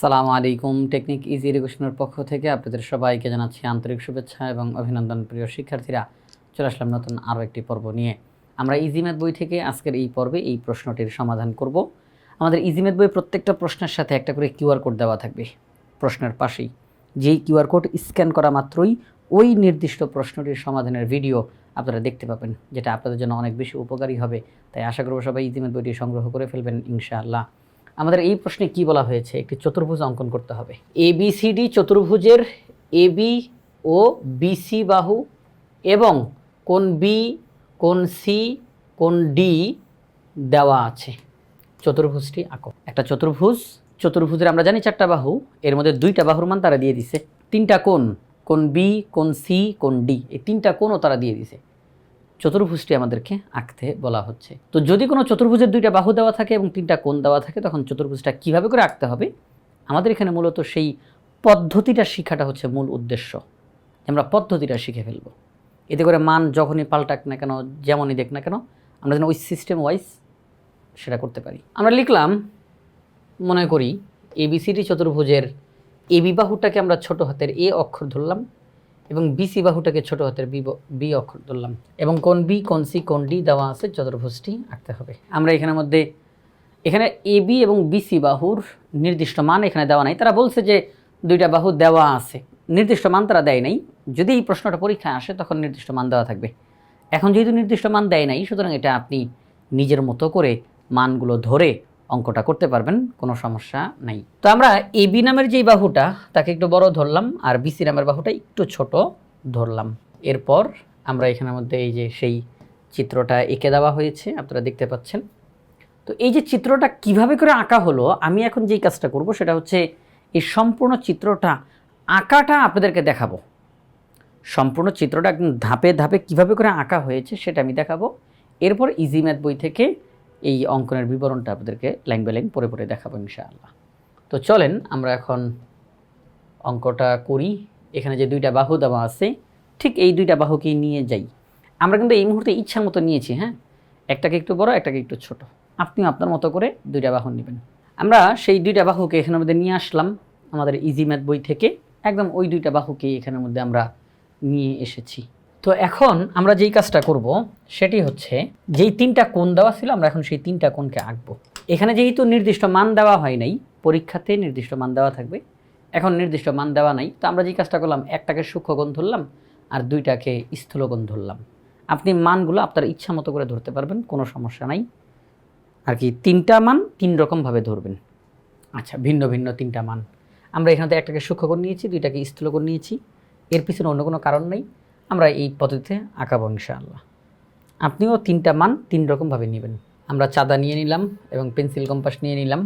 আসসালামু আলাইকুম। Technique easy এডুকেশনের পক্ষ থেকে আপনাদের সবাইকে জানাচ্ছি আন্তরিক শুভেচ্ছা এবং অভিনন্দন প্রিয় শিক্ষার্থীরা। চলে আসলাম নতুন আরও একটি পর্ব নিয়ে। আমরা ইজি ম্যাথ বই থেকে আজকের এই পর্বে এই প্রশ্নটির সমাধান করব। আমাদের ইজি ম্যাথ বই প্রত্যেকটা প্রশ্নের সাথে একটা করে কিউআর কোড দেওয়া থাকবে প্রশ্নের পাশেই। যেই কিউআর কোড স্ক্যান করা মাত্রই ওই নির্দিষ্ট প্রশ্নটির সমাধানের ভিডিও আপনারা দেখতে পাবেন, যেটা আপনাদের জন্য অনেক বেশি উপকারী হবে। তাই আশা করব সবাই ইজি ম্যাথ বইটি সংগ্রহ করে ফেলবেন, ইনশাআল্লাহ। আমাদের এই প্রশ্নে কি বলা হয়েছে? একটি চতুর্ভুজ অঙ্কন করতে হবে। এ বি সি ডি চতুর্ভুজের এ বি ও বিসি বাহু এবং কোন বি কোন সি কোন ডি দেওয়া আছে। চতুর্ভুজটি আঁকো। একটা চতুর্ভুজ, চতুর্ভুজের আমরা জানি চারটা বাহু, এর মধ্যে দুইটা বাহুর মান তারা দিয়ে দিছে। তিনটা কোন কোন বি কোন সি কোন ডি এই তিনটা কোনও তারা দিয়ে দিছে। চতুর্ভুজটি আমাদেরকে আঁকতে বলা হচ্ছে। তো যদি কোনো চতুর্ভুজের দুইটা বাহু দেওয়া থাকে এবং তিনটা কোণ দেওয়া থাকে, তখন চতুর্ভুজটা কীভাবে করে আঁকতে হবে? আমাদের এখানে মূলত সেই পদ্ধতিটা শেখাটা হচ্ছে মূল উদ্দেশ্য। আমরা পদ্ধতিটা শিখে ফেলব। এতে করে মান যখনই পাল্টাক না কেন, যেমনই দেখ না কেন, আমরা যেন ওই সিস্টেম ওয়াইজ সেটা করতে পারি। আমরা লিখলাম, মনে করি এবিসিডি চতুর্ভুজের এ বি বাহুটাকে আমরা ছোট হাতের এ অক্ষর ধরলাম এবং বিসি বাহুটাকে ছোট হাতের বি ব- অক্ষর ধরলাম। এবং কোন বি কোন সি কোন ডি দেওয়া আছে চতুর্ভুজটি আঁকতে হবে। আমরা এখানের মধ্যে, এখানে এ বি এবং বিসি বাহুর নির্দিষ্ট মান এখানে দেওয়া নাই। তারা বলছে যে দুইটা বাহু দেওয়া আছে। নির্দিষ্ট মান তারা দেয় নাই। যদি এই প্রশ্নটা পরীক্ষায় আসে তখন নির্দিষ্ট মান দেওয়া থাকবে। এখন যেহেতু নির্দিষ্ট মান দেয় নাই, সুতরাং এটা আপনি নিজের মতো করে মানগুলো ধরে অঙ্কটা করতে পারবেন, কোনো সমস্যা নাই। তো আমরা এ বি নামের যেই বাহুটা, তাকে একটু বড় ধরলাম, আর বিসি নামের বাহুটা একটু ছোট ধরলাম। এরপর আমরা এখানের মধ্যে এই যে সেই চিত্রটা এঁকে দেওয়া হয়েছে, আপনারা দেখতে পাচ্ছেন। তো এই যে চিত্রটা কীভাবে করে আঁকা হলো, আমি এখন যেই কাজটা করব সেটা হচ্ছে এই সম্পূর্ণ চিত্রটা আঁকাটা আপনাদেরকে দেখাবো। সম্পূর্ণ চিত্রটা একদম ধাপে ধাপে কীভাবে করে আঁকা হয়েছে সেটা আমি দেখাবো। এরপর ইজি ম্যাথ বই থেকে এই অঙ্কনের বিবরণটা আপনাদেরকে লাইন বাই লাইন পরে পরে দেখাবো ইনশাআল্লাহ। তো চলেন আমরা এখন অঙ্কটা করি। এখানে যে দুইটা বাহু দেওয়া আছে, ঠিক এই দুইটা বাহুকেই নিয়ে যাই। আমরা কিন্তু এই মুহূর্তে ইচ্ছা মতো নিয়েছি হ্যাঁ? একটাকে একটু বড়, একটাকে একটু ছোট। আপনিও আপনার মতো করে দুইটা বাহু নেবেন। আমরা সেই দুইটা বাহুকে এখানের মধ্যে নিয়ে আসলাম আমাদের ইজি ম্যাথ বই থেকে। একদম ওই দুইটা বাহুকে এখানের মধ্যে আমরা নিয়ে এসেছি। তো এখন আমরা যেই কাজটা করব, সেটি হচ্ছে যেই তিনটা কোণ দেওয়া ছিল, আমরা এখন সেই তিনটা কোণকে আঁকবো। এখানে যেহেতু নির্দিষ্ট মান দেওয়া হয় নাই, পরীক্ষাতে নির্দিষ্ট মান দেওয়া থাকবে। এখন নির্দিষ্ট মান দেওয়া নাই, তো আমরা যেই কাজটা করলাম, একটাকে সূক্ষ্মকোণ ধরলাম আর দুইটাকে স্থূলকোণ ধরলাম। আপনি মানগুলো আপনার ইচ্ছা মতো করে ধরতে পারবেন, কোনো সমস্যা নাই। আর কি, তিনটা মান তিন রকমভাবে ধরবেন। আচ্ছা ভিন্ন ভিন্ন তিনটা মান। আমরা এখানে একটাকে সূক্ষ্মকোণ নিয়েছি, দুইটাকে স্থূলকোণ নিয়েছি। এর পিছনে অন্য কোনো কারণ নেই। আমরা এই পদ্ধতিতে আঁকাবো ইনশাআল্লাহ। আপনিও তিনটা মান তিন রকমভাবে নেবেন। আমরা চাঁদা নিয়ে নিলাম এবং পেন্সিল কম্পাস নিয়ে নিলাম।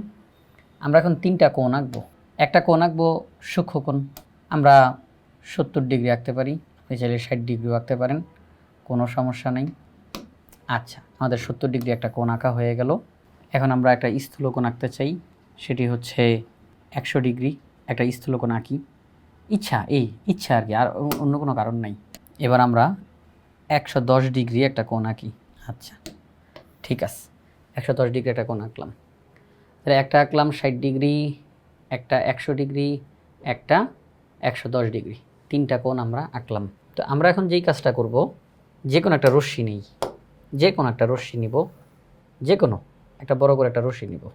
আমরা এখন তিনটা কোণ আঁকবো। একটা কোণ আঁকবো সূক্ষ্মকোণ আমরা সত্তর ডিগ্রি আঁকতে পারি, আপনি চাইলে ষাট ডিগ্রিও আঁকতে পারেন, কোনো সমস্যা নেই। আচ্ছা আমাদের সত্তর ডিগ্রি একটা কোণ আঁকা হয়ে গেল। এখন আমরা একটা স্থূল কোণ আঁকতে চাই, সেটি হচ্ছে একশো ডিগ্রি একটা স্থূল কোণ আঁকি। ইচ্ছা, এই ইচ্ছা আর কি, আর অন্য কোনো কারণ নাই। এবার আমরা একশো দশ ডিগ্রি একটা কোণ আঁকি। আচ্ছা। ঠিক আছে। একশো দশ ডিগ্রি একটা কোণ আঁকলাম। তাহলে একটা আঁকলাম ষাট ডিগ্রি একটা একশো ডিগ্রি একটা একশো দশ ডিগ্রি। তিনটা কোণ আমরা আঁকলাম। তো আমরা এখন যেই কাজটা করব যে কোনো একটা রশ্মি নেই। যে কোনো একটা রশ্মি নিব। যে কোনো একটা বড় করে একটা রশ্মি নিব।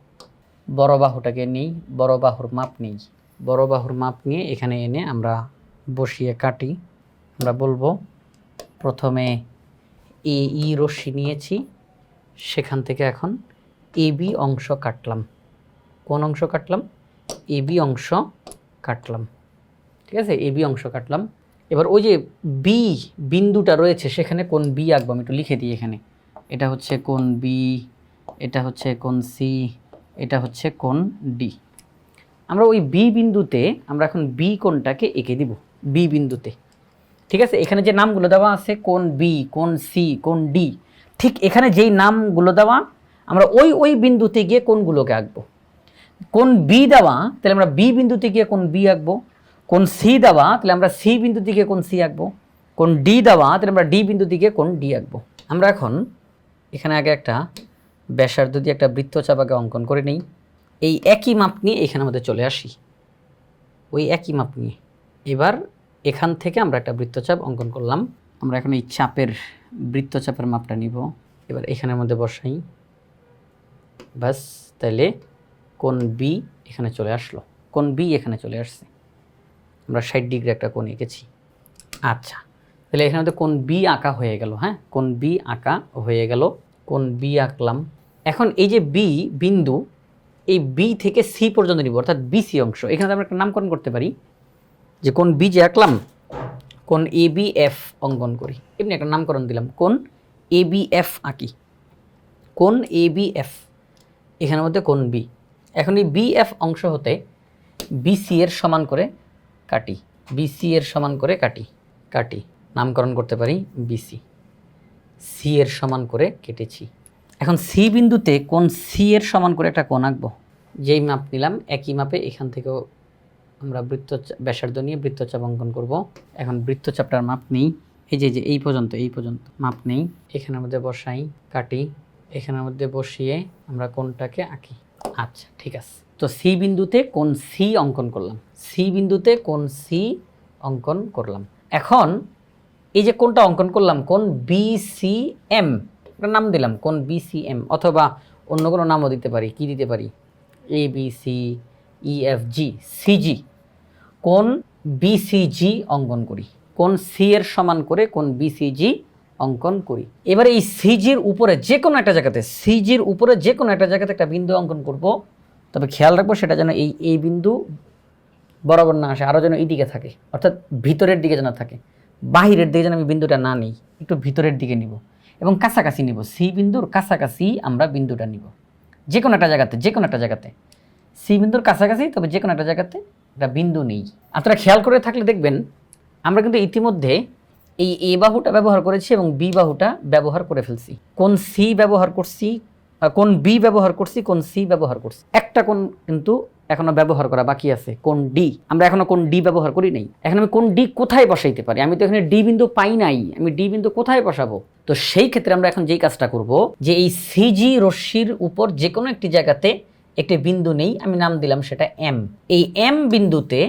বড় বাহুটাকে নিই বড় বাহুর মাপ নেই। বড় বাহুর মাপ নিয়ে এখানে এনে আমরা বসিয়ে কাটি। আমরা বলব, প্রথমে এ ই রশ্মি নিয়েছি, সেখান থেকে এখন এ বি অংশ কাটলাম। কোন অংশ কাটলাম? এ বি অংশ কাটলাম। ঠিক আছে? এ বি অংশ কাটলাম। এবার ওই যে বি বিন্দুটা রয়েছে, সেখানে কোন বি আঁকবো? আমি একটু লিখে দিই এখানে। এটা হচ্ছে কোন বি এটা হচ্ছে কোন সি এটা হচ্ছে কোন ডি আমরা ওই বি বিন্দুতে, আমরা এখন বি কোনটাকে এঁকে দিব? বি বিন্দুতে। ঠিক আছে? এখানে যে নামগুলো দেওয়া আছে, কোন বি, কোন সি, কোন ডি, ঠিক এখানে যেই নামগুলো দেওয়া, আমরা ওই ওই বিন্দুতে গিয়ে কোনগুলোকে আঁকবো? কোন বি দেওয়া, তাহলে আমরা বি বিন্দুতে গিয়ে কোন বি আঁকবো? কোন সি দেওয়া, তাহলে আমরা সি বিন্দুতে গিয়ে কোন সি আঁকবো? কোন ডি দেওয়া, তাহলে আমরা ডি বিন্দুতে গিয়ে কোন ডি আঁকবো? আমরা এখন এখানে আগে একটা ব্যাসার্ধ দিয়ে একটা বৃত্তচাপ আগে অঙ্কন করে নিই। এই একই মাপ নিয়ে এখানে আমাদের চলে আসি। ওই একই মাপ নিয়ে। এবার এখান থেকে আমরা একটা বৃত্তচাপ অঙ্কন করলাম। আমরা এখন এই চাপের বৃত্তচাপের মাপটা নিব। এবার এখানের মধ্যে বসাই। ব্যাস তাহলে কোন বি এখানে চলে আসলো। কোন বি এখানে চলে আসছে। আমরা ষাট ডিগ্রি একটা কোণ এঁকেছি। আচ্ছা তাহলে এখানে মধ্যে কোন বি আঁকা হয়ে গেল হ্যাঁ? কোন বি আঁকা হয়ে গেল। কোন বি আঁকলাম। এখন এই যে বি বিন্দু, এই বি থেকে সি পর্যন্ত নিব, অর্থাৎ বিসি অংশ। এখানে আমরা একটা নামকরণ করতে পারি। যে কোন বি যে আঁকলাম কোন এ বি এফ অঙ্কন করি। এমনি একটা নামকরণ দিলাম, কোন এ বি এফ আঁকি। কোন এ বি এফ এখানের মধ্যে কোন বি এখন এই বি এফ অংশ হতে বিসি এর সমান করে কাটি। বিসি এর সমান করে কাটি কাটি। নামকরণ করতে পারি বিসি সি এর সমান করে কেটেছি। এখন সি বিন্দুতে কোন সি এর সমান করে একটা কোণ আঁকবো? যেই মাপ নিলাম, একই মাপে এখান থেকেও আমরা বৃত্ত ব্যাসার্ধ নিয়ে বৃত্তচাপ অঙ্কন করব। এখন বৃত্তচাপটার মাপ নেই। এই যে যে, এই পর্যন্ত এই পর্যন্ত মাপ নেই। এখানের মধ্যে বসাই, কাটি। এখানের মধ্যে বসিয়ে আমরা কোনটাকে আঁকি। আচ্ছা ঠিক আছে। তো সি বিন্দুতে কোন সি অঙ্কন করলাম? সি বিন্দুতে কোন সি অঙ্কন করলাম? এখন এই যে কোনটা অঙ্কন করলাম, কোন বি সি এম নাম দিলাম, কোন বি সি এম অথবা অন্য কোনো নামও দিতে পারি, কি দিতে পারি? A B C E F G CG কোন বিসিজি অঙ্কন করি? কোন সি এর সমান করে কোন বিসিজি অঙ্কন করি? এবারে এই সিজির উপরে যে কোনো একটা জায়গাতে সিজির উপরে যে কোনো একটা জায়গাতে একটা বিন্দু অঙ্কন করব। তবে খেয়াল রাখব সেটা যেন এই এই বিন্দু বরাবর না আসে আরও যেন এই দিকে থাকে, অর্থাৎ ভিতরের দিকে যেন থাকে। বাহিরের দিকে যেন আমি বিন্দুটা না নিই, একটু ভিতরের দিকে নিব এবং কাছাকাছি নিব। সি বিন্দুর কাছাকাছি আমরা বিন্দুটা নিব। যে কোনো একটা জায়গাতে যে কোনো একটা জায়গাতে। সি বিন্দুর কাছাকাছি, তবে যে কোনো একটা জায়গাতে একটা বিন্দু নেই। আপনারা খেয়াল করে থাকলে দেখবেন, আমরা কিন্তু ইতিমধ্যে এই এ বাহুটা ব্যবহার করেছি এবং বি বাহুটা ব্যবহার করে ফেলছি। কোন সি ব্যবহার করছি কোন বি ব্যবহার করছি, কোন সি ব্যবহার করছি। একটা কোন কিন্তু এখনও ব্যবহার করা বাকি আছে কোন ডি। আমরা এখনও কোন ডি ব্যবহার করি নাই। এখন আমি কোন ডি কোথায় বসাইতে পারি? আমি তো এখানে ডি বিন্দু পাই নাই। আমি ডি বিন্দু কোথায় বসাবো? তো সেই ক্ষেত্রে আমরা এখন যেই কাজটা করব, যে এই সিজি রশ্মির উপর যে কোনো একটি জায়গাতে একটি বিন্দু নেই, আমি নাম দিলাম সেটা এম এই এম বিন্দুতে,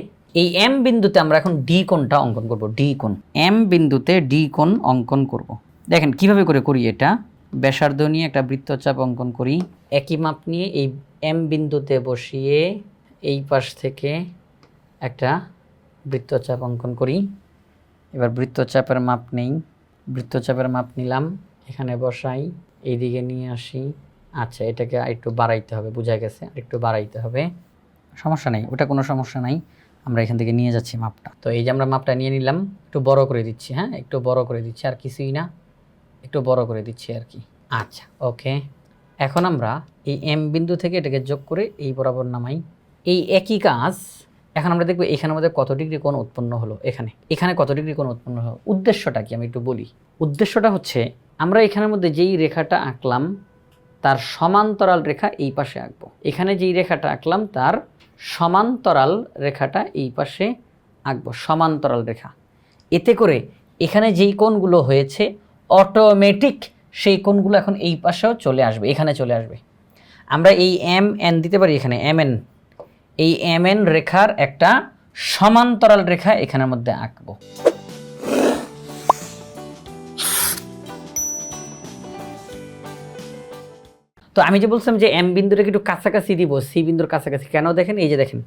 এই এম বিন্দুতে আমরা এখন ডি কোণটা অঙ্কন করব ডি কোণ। এম বিন্দুতে ডি কোণ অঙ্কন করব। দেখেন, কীভাবে করে করি এটা? ব্যাসার্ধ নিয়ে একটা বৃত্তচাপ অঙ্কন করি। একই মাপ নিয়ে এই এম বিন্দুতে বসিয়ে এই পাশ থেকে একটা বৃত্তচাপ অঙ্কন করি। এবার বৃত্তচাপের মাপ নেই। বৃত্তচাপের মাপ নিলাম, এখানে বসাই, এইদিকে নিয়ে আসি। আচ্ছা এটাকে একটু বাড়াইতে হবে, বোঝা গেছে একটু বাড়াইতে হবে। সমস্যা নেই, ওটা কোনো সমস্যা নাই, আমরা এখান থেকে নিয়ে যাচ্ছি মাপটা। তো এই যে আমরা মাপটা নিয়ে নিলাম, একটু বড় করে দিচ্ছি হ্যাঁ একটু বড় করে দিচ্ছি, আর কিছুই না, একটু বড় করে দিচ্ছি আর কি। আচ্ছা ওকে, এখন আমরা এই এম বিন্দু থেকে এটাকে যোগ করে এই বরাবর নামাই। এই একই কাজ, এখন আমরা দেখব এখানের মধ্যে কত ডিগ্রি কোণ উৎপন্ন হলো, এখানে। এখানে কত ডিগ্রি কোণ উৎপন্ন হলো? উদ্দেশ্যটা কি? আমি একটু বলি। উদ্দেশ্যটা হচ্ছে, আমরা এখানের মধ্যে যেই রেখাটা আঁকলাম তার সমান্তরাল রেখা এই পাশে আঁকবো। এখানে যেই রেখাটা আঁকলাম, তার সমান্তরাল রেখাটা এই পাশে আঁকবো, সমান্তরাল রেখা। এতে করে এখানে যেই কোণগুলো হয়েছে অটোমেটিক সেই কোণগুলো এখন এই পাশেও চলে আসবে, এখানে চলে আসবে। আমরা এই এম এন দিতে পারি এখানে এম এন এই এম এন রেখার একটা সমান্তরাল রেখা এখানের মধ্যে আঁকবো। তো আমি যে বলছিলাম যে এম বিন্দুটাকে একটু কাছাকাছি দিব সি বিন্দুর কাছাকাছি, কেন দেখেন? এই যে দেখেন,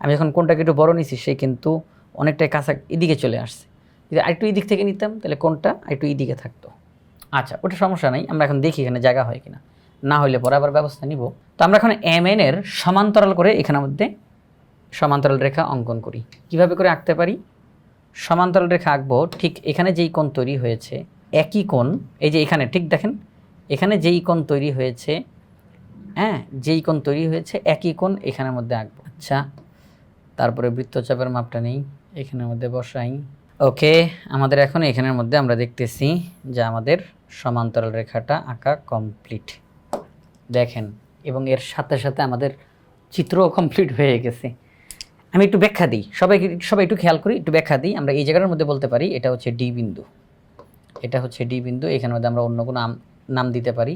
আমি যখন কোনটাকে একটু বড় নিছি, সে কিন্তু অনেকটাই কাছা এদিকে চলে আসছে। যদি আরেকটু এদিক থেকে নিতাম, তাহলে কোনটা একটু এদিকে থাকতো। আচ্ছা ওটা সমস্যা নাই, আমরা এখন দেখি এখানে জায়গা হয় কিনা। না হলে পরে আবার ব্যবস্থা নিব। তো আমরা এখন এম এন এর সমান্তরাল করে এখানের মধ্যে সমান্তরাল রেখা অঙ্কন করি। কীভাবে করে আঁকতে পারি? সমান্তরাল রেখা আঁকবো, ঠিক এখানে যেই কোণ তৈরি হয়েছে, একই কোণ, এই যে এখানে, ঠিক দেখেন এখানে যেই কোণ তৈরি হয়েছে হ্যাঁ যেই কোণ তৈরি হয়েছে, একই কোণ এখানের মধ্যে আঁকবো। আচ্ছা তারপরে বৃত্তচাপের মাপটা নেই, এখানের মধ্যে বসাই। ওকে, আমাদের এখন এখানের মধ্যে আমরা দেখতেছি যে আমাদের সমান্তরাল রেখাটা আঁকা কমপ্লিট দেখেন, এবং এর সাথে সাথে আমাদের চিত্রও কমপ্লিট হয়ে গেছে। আমি একটু ব্যাখ্যা দিই সবাই সবাই একটু খেয়াল করি, একটু ব্যাখ্যা দিই। আমরা এই জায়গার মধ্যে বলতে পারি, এটা হচ্ছে ডি বিন্দু। এটা হচ্ছে ডি বিন্দু, এখানের মধ্যে আমরা অন্য কোনো নাম দিতে পারি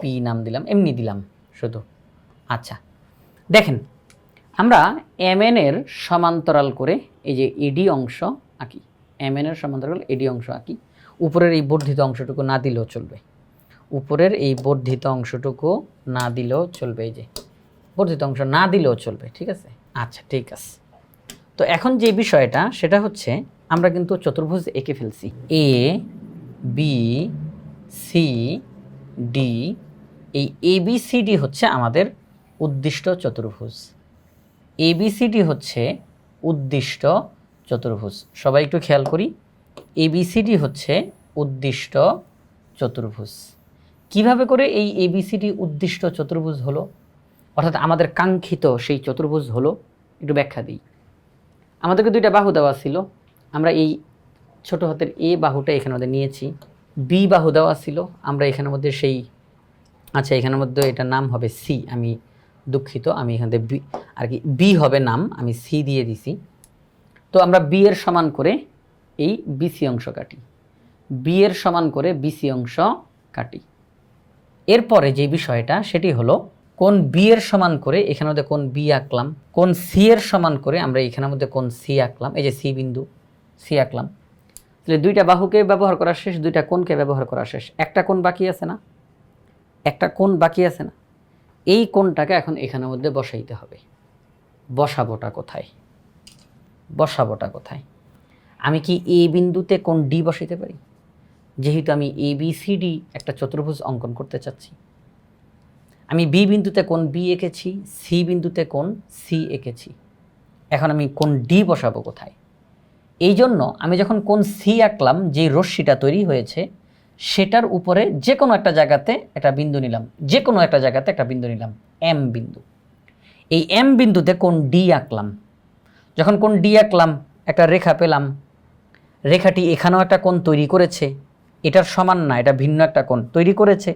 পি নাম দিলাম, এমনি দিলাম শুধু। আচ্ছা দেখেন, আমরা এম এর সমান্তরাল করে এই যে এডি অংশ আঁকি। এম এর সমান্তরাল এডি অংশ আঁকি। উপরের এই বর্ধিত অংশটুকু না দিলেও চলবে। উপরের এই বর্ধিত অংশটুকু না দিলেও চলবে এই যে। বর্ধিত অংশ না দিলেও চলবে, ঠিক আছে? আচ্ছা ঠিক আছে। তো এখন যে বিষয়টা, সেটা হচ্ছে আমরা কিন্তু চতুর্ভুজ এঁকে ফেলছি। এ বি সি ডি এই এ বি সি ডি হচ্ছে আমাদের উদ্দিষ্ট চতুর্ভুজ। এবিসিডি হচ্ছে উদ্দিষ্ট চতুর্ভুজ। সবাই একটু খেয়াল করি। এবিসিডি হচ্ছে উদ্দিষ্ট চতুর্ভুজ। কীভাবে করে এই এবিসিডি উদ্দিষ্ট চতুর্ভুজ হলো? অর্থাৎ আমাদের কাঙ্ক্ষিত সেই চতুর্ভুজ হলো, একটু ব্যাখ্যা দিই। আমাদেরকে দুইটা বাহু দেওয়া ছিল। আমরা এই ছোট হাতের এ বাহুটা এখানে মধ্যে নিয়েছি। বি বাহু দেওয়া ছিল। আমরা এখানের মধ্যে সেই আচ্ছা এখানের মধ্যে এটার নাম হবে সি। আমি দুঃখিত, আমি এখান থেকে বি, আর কি, বি হবে নাম, আমি সি দিয়ে দিছি। তো আমরা বি এর সমান করে এই বিসি অংশ কাটি। বি এর সমান করে বিসি অংশ কাটি। এরপরে যে বিষয়টা, সেটি হলো কোন বি এর সমান করে এখানের মধ্যে কোন বি আঁকলাম, কোন সি এর সমান করে আমরা এখানের মধ্যে কোন সি আঁকলাম, এই যে সি বিন্দু, সি আঁকলাম। তাহলে দুইটা বাহুকে ব্যবহার করা শেষ, দুইটা কোণকে ব্যবহার করা শেষ। একটা কোণ বাকি আছে না? একটা কোণ বাকি আছে না? এই কোণটাকে এখন এখানের মধ্যে বসাইতে হবে। বসাবোটা কোথায়? বসাবোটা কোথায়? আমি কি এ বিন্দুতে কোন ডি বসাইতে পারি? যেহেতু আমি এ, বি, সি, ডি একটা চতুর্ভুজ অঙ্কন করতে চাচ্ছি। আমি বি বিন্দুতে কোন বি এঁকেছি, সি বিন্দুতে কোন সি এঁকেছি। এখন আমি কোন ডি বসাবো কোথায়? এই জন্য আমি যখন কোন সি আঁকলাম যে রশ্মিটা তৈরি হয়েছে, সেটার উপরে যে কোনো একটা জায়গাতে একটা বিন্দু নিলাম যে কোনো একটা জায়গাতে একটা বিন্দু নিলাম, এম বিন্দু। এই এম বিন্দুতে কোন ডি আঁকলাম? যখন কোন ডি আঁকলাম, একটা রেখা পেলাম, রেখাটি এখানেও একটা কোণ তৈরি করেছে, এটার সমান না, এটা ভিন্ন একটা কোণ তৈরি করেছে।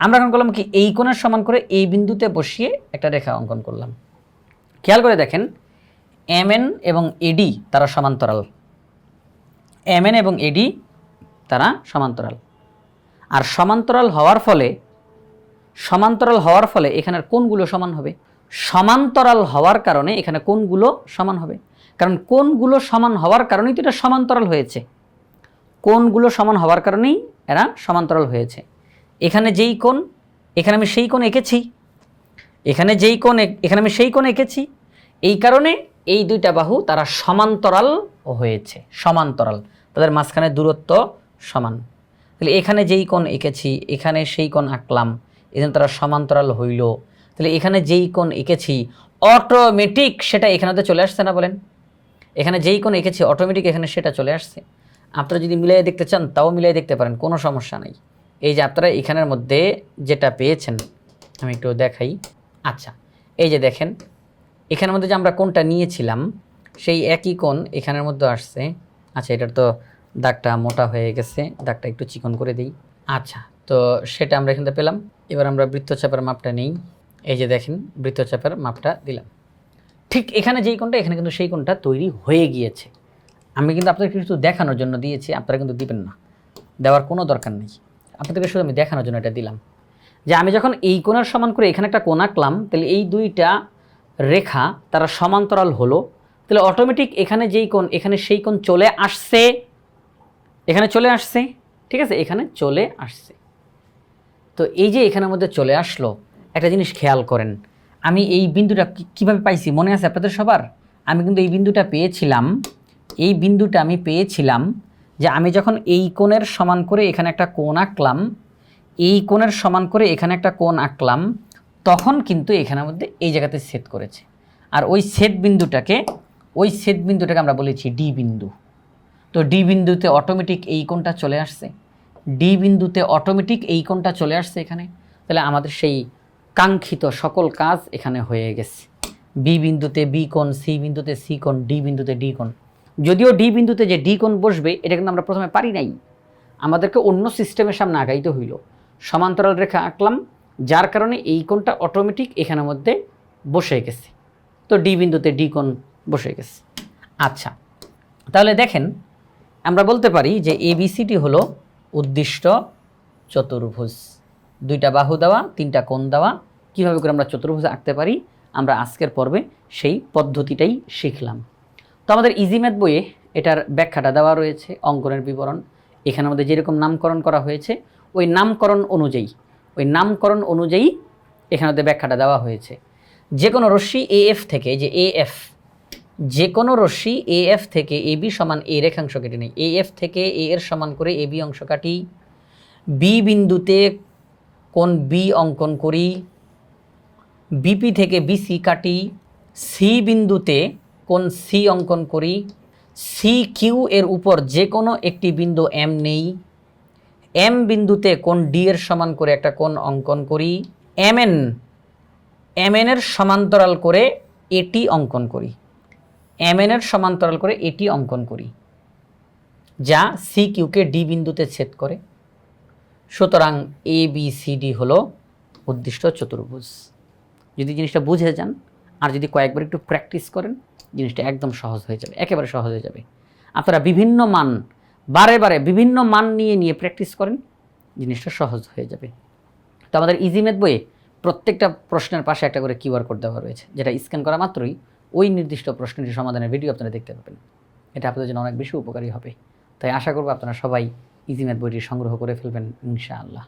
আমরা এখন করলাম কি, এই কোণের সমান করে এই বিন্দুতে বসিয়ে একটা রেখা অঙ্কন করলাম। খেয়াল করে দেখেন এম এন এবং এডি তারা সমান্তরাল। এম এন এবং এডি তারা সমান্তরাল। আর সমান্তরাল হওয়ার ফলে, সমান্তরাল হওয়ার ফলে এখানের কোনগুলো সমান হবে? সমান্তরাল হওয়ার কারণে এখানে কোনগুলো সমান হবে? কারণ কোনগুলো সমান হওয়ার কারণেই তো এটা সমান্তরাল হয়েছে। কোনগুলো সমান হওয়ার কারণেই এরা সমান্তরাল হয়েছে। এখানে যেই কোণ, এখানে আমি সেই কোণ এঁকেছি। এখানে যেই কোণ এখানে আমি সেই কোণ এঁকেছি। এই কারণে এই দুইটা বাহু তারা সমান্তরাল হয়েছে, সমান্তরাল। তাদের মাঝখানে দূরত্ব সমান। তাহলে এখানে যেই কোণ এঁকেছি, এখানে সেই কোণ আঁকলাম, এজন্য তারা সমান্তরাল হইল। তাহলে এখানে যেই কোণ এঁকেছি অটোমেটিক সেটা এখানেতে চলে আসছে না বলেন? এখানে যেই কোণ এঁকেছি অটোমেটিক এখানে সেটা চলে আসছে। আপনারা যদি মিলিয়ে দেখতে চান, তাও মিলিয়ে দেখতে পারেন, কোনো সমস্যা নেই। এই যে আপনারা এখানের মধ্যে যেটা পেয়েছেন, আমি একটু দেখাই। আচ্ছা এই যে দেখেন এখানের মধ্যে যে আমরা কোনটা নিয়েছিলাম, সেই একই কোণ এখানের মধ্যে আসছে। আচ্ছা এটার তো দাগটা মোটা হয়ে গেছে, দাগটা একটু চিকন করে দিই। আচ্ছা তো সেটা আমরা এখান পেলাম। এবার আমরা বৃত্তচাপের মাপটা নেই। এই যে দেখেন, বৃত্তচাপের মাপটা দিলাম। ঠিক এখানে যেই কোনটা এখানে কিন্তু সেই কোণটা তৈরি হয়ে গিয়েছে। আমি কিন্তু আপনাদেরকে শুধু দেখানোর জন্য দিয়েছি, আপনারা কিন্তু দিবেন না। দেওয়ার কোনো দরকার নেই। আপনাদেরকে শুধু আমি দেখানোর জন্য এটা দিলাম। যে আমি যখন এই কোণের সমান করে এখানে একটা কোণ আঁকলাম, তাহলে এই দুইটা রেখা, তারা সমান্তরাল হলো। তাহলে অটোমেটিক এখানে যেই কোণ, এখানে সেই কোণ চলে আসছে। এখানে চলে আসছে, ঠিক আছে? এখানে চলে আসছে। তো এই যে এখানের মধ্যে চলে আসলো, একটা জিনিস খেয়াল করেন। আমি এই বিন্দুটা কীভাবে পাইছি? মনে আছে আপনাদের সবার? আমি কিন্তু এই বিন্দুটা পেয়েছিলাম। এই বিন্দুটা আমি পেয়েছিলাম যে আমি যখন এই কোণের সমান করে এখানে একটা কোণ আঁকলাম, এই কোণের সমান করে এখানে একটা কোণ আঁকলাম তখন কিন্তু এখানের মধ্যে এই জায়গাতে সেট করেছে। আর ওই সেট বিন্দুটাকে, ওই সেট বিন্দুটাকে আমরা বলেছি ডি বিন্দু। তো ডি বিন্দুতে অটোমেটিক এই কোণটা চলে আসছে। ডি বিন্দুতে অটোমেটিক এই কোণটা চলে আসছে এখানে। তাহলে আমাদের সেই কাঙ্ক্ষিত সকল কাজ এখানে হয়ে গেছে। বি বিন্দুতে বি কোণ সি বিন্দুতে সি কোণ ডি বিন্দুতে ডি কোণ। যদিও ডি বিন্দুতে যে ডি কোণ বসবে, এটা কিন্তু আমরা প্রথমে পারি নাই। আমাদেরকে অন্য সিস্টেমের সামনে আগাইতে হইল। সমান্তরাল রেখা আঁকলাম যার কারণে এই কোণটা অটোমেটিক এখানের মধ্যে বসে গেছে। তো ডি বিন্দুতে ডি কোণ বসে গেছে। আচ্ছা তাহলে দেখেন, আমরা বলতে পারি যে এবিসিটি হলো উদ্দিষ্ট চতুর্ভুজ। দুইটা বাহু দেওয়া, তিনটা কোণ দেওয়া। কীভাবে করে আমরা চতুর্ভুজ আঁকতে পারি? আমরা আজকের পর্বে সেই পদ্ধতিটাই শিখলাম। তো আমাদের ইজি ম্যাথ বইয়ে এটার ব্যাখ্যাটা দেওয়া রয়েছে, অঙ্কনের বিবরণ। এখানে আমাদের যেরকম নামকরণ করা হয়েছে, ওই নামকরণ অনুযায়ী ওই নামকরণ অনুযায়ী এখানে ওদের ব্যাখ্যাটা দেওয়া হয়েছে। যে কোনো রশ্মি এ এফ থেকে যে এ এফ যে কোনো রশ্মি এ এফ থেকে এ বি সমান এ রেখাংশ কেটে নেই। এ এফ থেকে এ এর সমান করে এ বি অংশ কাটি বি বিন্দুতে কোন বি অঙ্কন করি বিপি থেকে বিসি কাটি সি বিন্দুতে কোন সি অঙ্কন করি সি কিউ এর উপর যে কোনো একটি বিন্দু এম নেই। এম বিন্দুতে কোন ডি এর সমান করে একটা কোণ অঙ্কন করি? এম এন এম এন এর সমান্তরাল করে এটি অঙ্কন করি। এম এন এর সমান্তরাল করে এটি অঙ্কন করি। যা সি কিউকে ডি বিন্দুতে ছেদ করে। সুতরাং এ বি সি ডি হলো উদ্দিষ্ট চতুর্ভুজ। যদি জিনিসটা বুঝে যান, আর যদি কয়েকবার একটু প্র্যাকটিস করেন, জিনিসটা একদম সহজ হয়ে যাবে, একেবারে সহজ হয়ে যাবে। আপনারা বিভিন্ন মান বারে বারে বিভিন্ন মান নিয়ে নিয়ে প্র্যাকটিস করেন, জিনিসটা সহজ হয়ে যাবে। তো আমাদের ইজিমেথ বইয়ে প্রত্যেকটা প্রশ্নের পাশে একটা করে কিউআর কোড দেওয়া রয়েছে, যেটা স্ক্যান করা মাত্রই ওই নির্দিষ্ট প্রশ্নটির সমাধানের ভিডিও আপনারা দেখতে পাবেন। এটা আপনাদের জন্য অনেক বেশি উপকারী হবে। তাই আশা করব আপনারা সবাই ইজিমেথ বইটি সংগ্রহ করে ফেলবেন, ইনশাআল্লাহ।